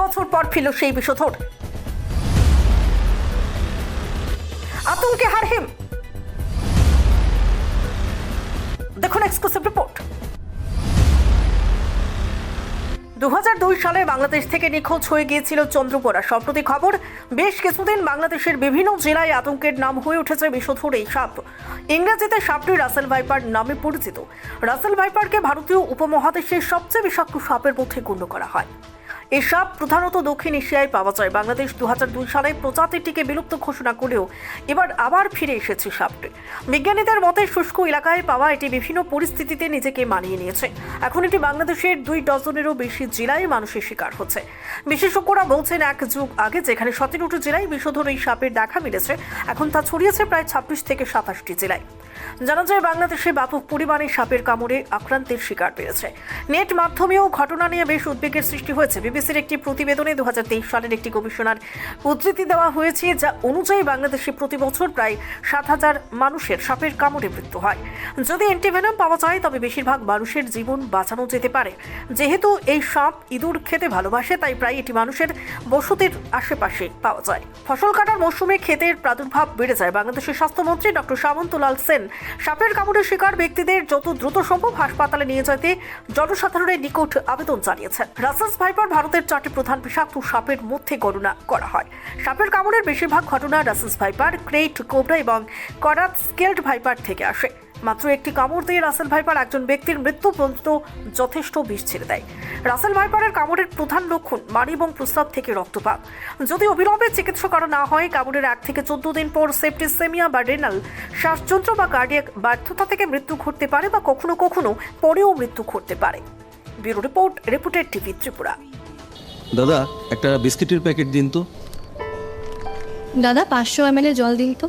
বছর পর ফিরল সেই বিষধর আতঙ্কে হারহিম দেখুন এক্সক্লুসিভ রিপোর্ট দু সালে বাংলাদেশ থেকে নিখোঁজ হয়ে গিয়েছিল চন্দ্রপোড়া। সম্প্রতি খবর, বেশ কিছুদিন বাংলাদেশের বিভিন্ন জেলায় আতঙ্কের নাম হয়ে উঠেছে বিষধর এই সাপ। ইংরেজিতে সাপটি রাসেল ভাইপার নামে পরিচিত। রাসেল ভাইপারকে ভারতীয় উপমহাদেশের সবচেয়ে বিষাক্ত সাপের মধ্যে গণ্য করা হয়। এই সাপ প্রধানত দক্ষিণ এশিয়ায় পাওয়া যায়। বাংলাদেশ দু দুই সালে প্রজাতিটিকে বিলুপ্ত ঘোষণা করেও এবার আবার ফিরে এসেছে সাপটি। বিজ্ঞানীদের মতে, শুষ্ক এলাকায় পাওয়া এটি বিভিন্ন পরিস্থিতিতে নিজেকে মানিয়ে নিয়েছে। এখন এটি বাংলাদেশের দুই ডজনেরও বেশি জেলায় মানুষের শিকার হচ্ছে। বিশেষজ্ঞরা বলছেন, এক যুগ আগে যেখানে সতেরোটি জেলায় বিষধর এই সাপের দেখা মিলেছে, এখন তা ছড়িয়েছে প্রায় ছাব্বিশ থেকে সাতাশটি জেলায়। জানা যায়, বাংলাদেশে ব্যাপক পরিমাণে সাপের কামড়ে আক্রান্তের শিকার পেয়েছে। নেট মাধ্যমেও ঘটনা নিয়ে বেশ উদ্বেগের সৃষ্টি হয়েছে। বিবিসির একটি প্রতিবেদনে দু সালের একটি গবেষণার উদ্ধৃতি দেওয়া হয়েছে, যা অনুযায়ী বাংলাদেশে প্রতি বছর প্রায় সাত হাজার মানুষের সাপের কামড়ে মৃত্যু হয়। যদি অ্যান্টিভেনাম পাওয়া যায়, তবে বেশিরভাগ মানুষের জীবন বাঁচানো যেতে পারে। যেহেতু এই সাপ ইঁদুর খেতে ভালোবাসে, তাই প্রায় এটি মানুষের বসতির আশেপাশে পাওয়া যায়। ফসল কাটার মৌসুমে ক্ষেতের প্রাদুর্ভাব বেড়ে যায়। বাংলাদেশের স্বাস্থ্যমন্ত্রী ডক্টর সামন্তলাল সেন সাপের কামড়ের শিকার ব্যক্তিদের যত দ্রুত সম্ভব হাসপাতালে নিয়ে যেতে জনসাধারণের নিকট আবেদন জানিয়েছেন। রাসাস ভাইপার ভারতের চারটি প্রধান বিষাক্ত সাপের মধ্যে গণনা করা হয়। সাপের কামড়ের বেশিরভাগ ঘটনা রাসাস ভাইপার ক্রেট কোবরা এবং করাত স্কেলড ভাইপার থেকে আসে। মাত্র একটি কামড় দিয়ে রাসেল ভাইপার একজন ব্যক্তির মৃত্যু পর্যন্ত যথেষ্ট বিষ ছেড়ে দেয়। রাসেল ভাইপারের কামড়ের প্রধান লক্ষণ মাড়ি এবং প্রস্রাব থেকে রক্তপাত। যদি অবিলম্বে চিকিৎসা করা না হয় কামড়ের এক থেকে চোদ্দ দিন পর সেপ্টিসেমিয়া বা রেনাল শ্বাসযন্ত্র বা কার্ডিয়াক ব্যর্থতা থেকে মৃত্যু ঘটতে পারে বা কখনো কখনো পরেও মৃত্যু ঘটতে পারে। Bureau report reported TV Tripura. দাদা একটা বিস্কিটের প্যাকেট দিন তো। দাদা পাঁচশো এম জল দিন তো।